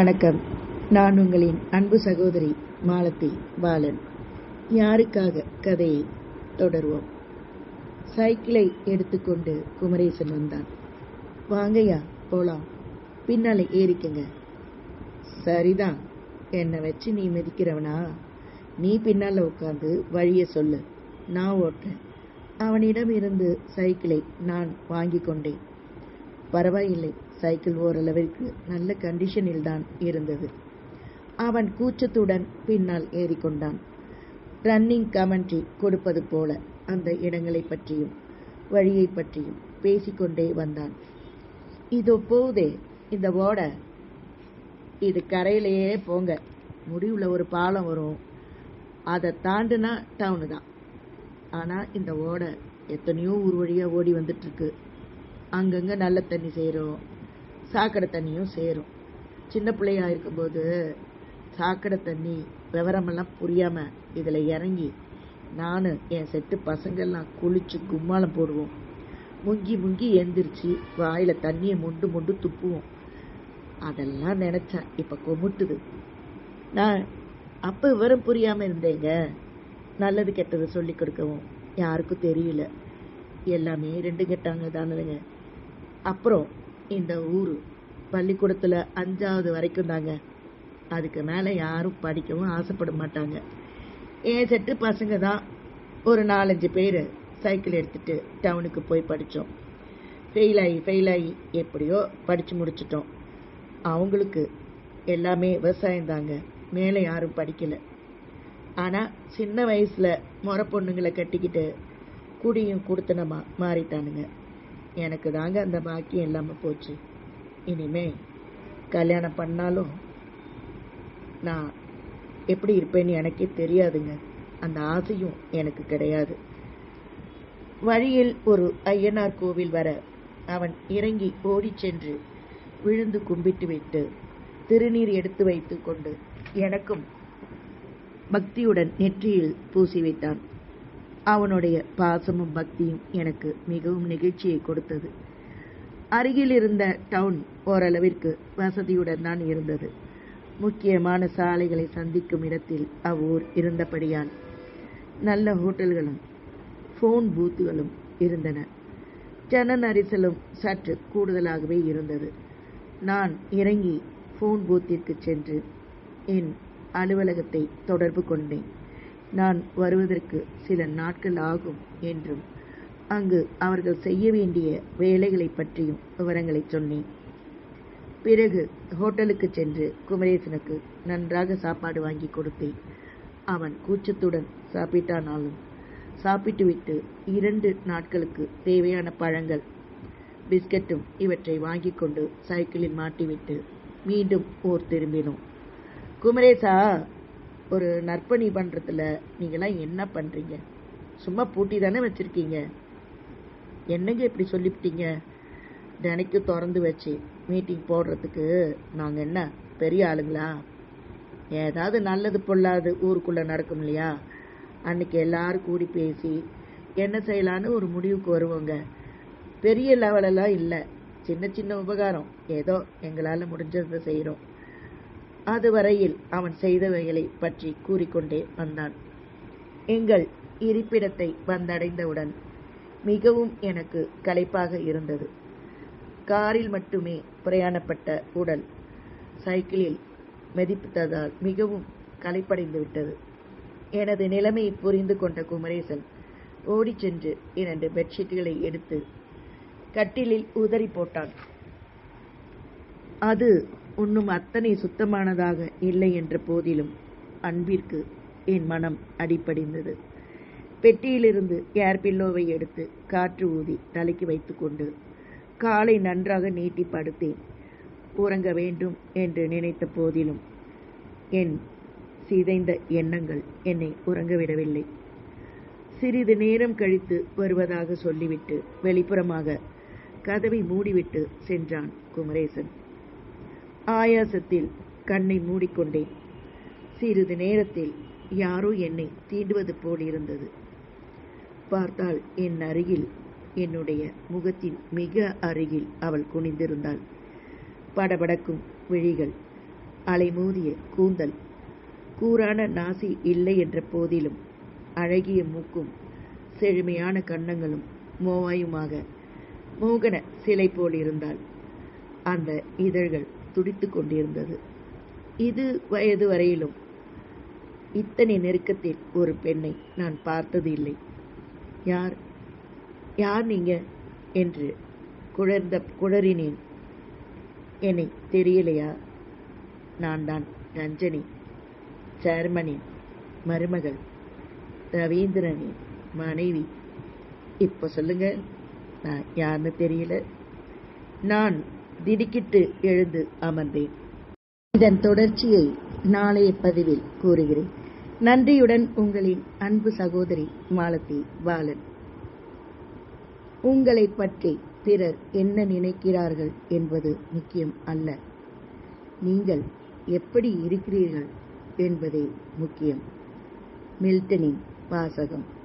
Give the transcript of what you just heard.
வணக்கம். நான் உங்களின் அன்பு சகோதரி மாலத்தி பாலன். யாருக்காக கதையை தொடருவோம்? சைக்கிளை எடுத்துக்கொண்டு குமரேசன் வந்தான். வாங்கய்யா போலாம். பின்னாலே ஏறிக்கங்க. சரிதான் என்னை வச்சு நீ மிதிக்கிறவனா? நீ பின்னால உட்காந்து வழிய சொல்லு. நான் ஓட்டுறேன். அவனிடம் இருந்து சைக்கிளை நான் வாங்கி கொண்டேன். பரவாயில்லை. சைக்கிள் ஓரளவிற்கு நல்ல கண்டிஷனில் தான் இருந்தது. அவன் கூச்சத்துடன் பின்னால் ஏறிக்கொண்டான். ரன்னிங் கமெண்ட்ரி கொடுப்பது போல அந்த இடங்களை பற்றியும் வழியை பற்றியும் பேசிக்கொண்டே வந்தான். இதோ போதே இந்த ஓடை இது கரையிலேயே போங்க. முடிவில் ஒரு பாலம் வரும். அதை தாண்டுனா டவுனு தான். ஆனால் இந்த ஓடை எத்தனையோ ஊர் வழியாக ஓடி வந்துட்டுருக்கு. அங்கங்கே நல்ல தண்ணி செய்கிறோம் சாக்கடை தண்ணியும் சேரும். சின்ன பிள்ளையா இருக்கும்போது சாக்கடை தண்ணி விவரமெல்லாம் புரியாமல் இதில் இறங்கி நான் என் செட்டு பசங்கள்லாம் குளிச்சு கும்மாளம் போடுவோம். முங்கி முங்கி எந்திரிச்சு வாயில் தண்ணியை மொண்டு மொண்டு துப்புவோம். அதெல்லாம் நினச்சேன். இப்போ கொமுட்டுது. நான் அப்போ விவரம் புரியாமல் இருந்தேங்க. நல்லது கெட்டது சொல்லி கொடுக்கவும் யாருக்கும் தெரியல. எல்லாமே ரெண்டு கெட்டாங்க தானுங்க அப்புறம் இந்த ஊர். பள்ளிக்கூடத்தில் அஞ்சாவது வரைக்கும் தாங்க. அதுக்கு மேலே யாரும் படிக்கவும் ஆசைப்பட மாட்டாங்க. என் செட்டு பசங்க தான். ஒரு நாலஞ்சு பேர் சைக்கிள் எடுத்துட்டு டவுனுக்கு போய் படித்தோம் ஃபெயில் ஆகி ஃபெயில் ஆகி எப்படியோ படித்து முடிச்சிட்டோம். அவங்களுக்கு எல்லாமே விவசாயம் தாங்க. மேலே யாரும் படிக்கலை. ஆனால் சின்ன வயசில் முறை பொண்ணுங்களை கட்டிக்கிட்டு குடியும் கொடுத்தனமா மாறிட்டானுங்க. எனக்கு தாங்க அந்த பாக்கியம் இல்லாமல் போச்சு. இனிமே கல்யாணம் பண்ணாலும் நான் எப்படி இருப்பேன்னு எனக்கே தெரியாதுங்க. அந்த ஆசையும் எனக்கு கிடையாது. வழியில் ஒரு ஐயனார் கோவில் வர அவன் இறங்கி ஓடிச் சென்று விழுந்து கும்பிட்டு விட்டு திருநீர் எடுத்து வைத்து கொண்டு எனக்கும் பக்தியுடன் நெற்றியில் பூசி வைத்தான் அவனுடைய பாசமும் பக்தியும் எனக்கு மிகவும் நிகழ்ச்சியை கொடுத்தது. அருகில் இருந்த டவுன் ஓரளவிற்கு வசதியுடன் தான் இருந்தது. முக்கியமான சாலைகளை சந்திக்கும் இடத்தில் அவ்வூர் இருந்தபடியால் நல்ல ஹோட்டல்களும் ஃபோன் பூத்துகளும் இருந்தன. ஜன நரிசலும் சற்று கூடுதலாகவே இருந்தது. நான் இறங்கி ஃபோன் பூத்திற்கு சென்று என் அலுவலகத்தை தொடர்பு கொண்டேன். நான் வருவதற்கு சில நாட்கள் ஆகும் என்றும் அங்கு அவர்கள் செய்ய வேண்டிய வேலைகளை பற்றியும் விவரங்களை சொன்னேன். பிறகு ஹோட்டலுக்கு சென்று குமரேசனுக்கு நன்றாக சாப்பாடு வாங்கி கொடுத்தேன். அவன் கூச்சத்துடன் சாப்பிட்டானாலும் சாப்பிட்டுவிட்டு இரண்டு நாட்களுக்கு தேவையான பழங்கள் பிஸ்கட்டும் இவற்றை வாங்கி கொண்டு சைக்கிளில் மாட்டிவிட்டு மீண்டும் ஊர் திரும்பினோம். குமரேசா! ஒரு நற்பணி பண்ணுறதுல நீங்களாம் என்ன பண்ணுறீங்க சும்மா பூட்டி தானே வச்சுருக்கீங்க. என்னங்க இப்படி சொல்லிவிட்டீங்க? தினைக்கும் திறந்து வச்சு மீட்டிங் போடுறதுக்கு நாங்கள் என்ன பெரிய ஆளுங்களா? ஏதாவது நல்லது பொல்லாது ஊருக்குள்ளே நடக்கும் இல்லையா? அன்னைக்கு எல்லாரும் கூடி பேசி என்ன செய்யலான்னு ஒரு முடிவுக்கு வருவோங்க. பெரிய லெவலெல்லாம் இல்லை. சின்ன சின்ன உபகாரம். ஏதோ எங்களால் முடிஞ்சதை செய்கிறோம் அதுவரையில் அவன் செய்தவைகளை பற்றி கூறிக்கொண்டே வந்தான். எங்கள் இருப்பிடத்தை வந்தடைந்தவுடன் மிகவும் எனக்கு களைப்பாக இருந்தது. காரில் மட்டுமே பிரயாணப்பட்ட உடல் சைக்கிளில் மெதிப்பித்ததால் மிகவும் களைப்படைந்து விட்டது. எனது நிலைமையை புரிந்து கொண்ட குமரேசன் ஓடிச் சென்று இரண்டு பெட்ஷீட்டுகளை எடுத்து கட்டிலில் உதறி போட்டான். அது உன்னும் அத்தனை சுத்தமானதாக இல்லை என்ற போதிலும் அன்பிற்கு என் மனம் அடிப்படைந்தது பெட்டியிலிருந்து ஏர் பில்லோவை எடுத்து காற்று ஊதி தலைக்கு வைத்துக்கொண்டு காலை நன்றாக நீட்டி படுத்தேன். உறங்க வேண்டும் என்று நினைத்த போதிலும் என் சிதைந்த எண்ணங்கள் என்னை உறங்கவிடவில்லை சிறிது நேரம் கழித்து வருவதாக சொல்லிவிட்டு வெளிப்புறமாக கதவை மூடிவிட்டு சென்றான் குமரேசன். ஆயாசத்தில் கண்ணை மூடிக்கொண்டேன். சிறிது நேரத்தில் யாரோ என்னை தீண்டுவது போல் இருந்தது பார்த்தால் என் அருகில் என்னுடைய முகத்தின் மிக அருகில் அவள் குனிந்திருந்தாள். படபடக்கும் விழிகள் அலைமோதிய கூந்தல் கூரான நாசி இல்லை என்ற போதிலும் அழகிய மூக்கும் செழுமையான கன்னங்களும் மோவாயுமாக மோகன சிலை போல் இருந்தாள் அந்த இதழ்கள் துடித்துக் கொண்டிருந்தது. இது வயது வரையிலும் இத்தனை நெருக்கத்தில் ஒரு பெண்ணை நான் பார்த்தது இல்லை. யார்? யார் நீங்க? என்று குழர்ந்த குழறினேன். என்னை தெரியலையா? நான் தான் ரஞ்சனி சேர்மனின் மருமகள் ரவீந்திரனின் மனைவி. இப்போ சொல்லுங்க நான் யாருன்னு தெரியல. நான் திடுக்கிட்டு எழுந்து அமர்ந்தேன். இதன் தொடர்ச்சியை நாளைய பதிவில் கூறுகிறேன். நன்றியுடன் உங்களின் அன்பு சகோதரி மாலதி பாலன். உங்களை பற்றி பிறர் என்ன நினைக்கிறார்கள் என்பது முக்கியம் அல்ல. நீங்கள் எப்படி இருக்கிறீர்கள் என்பதே முக்கியம். மில்டனின் வாசகம்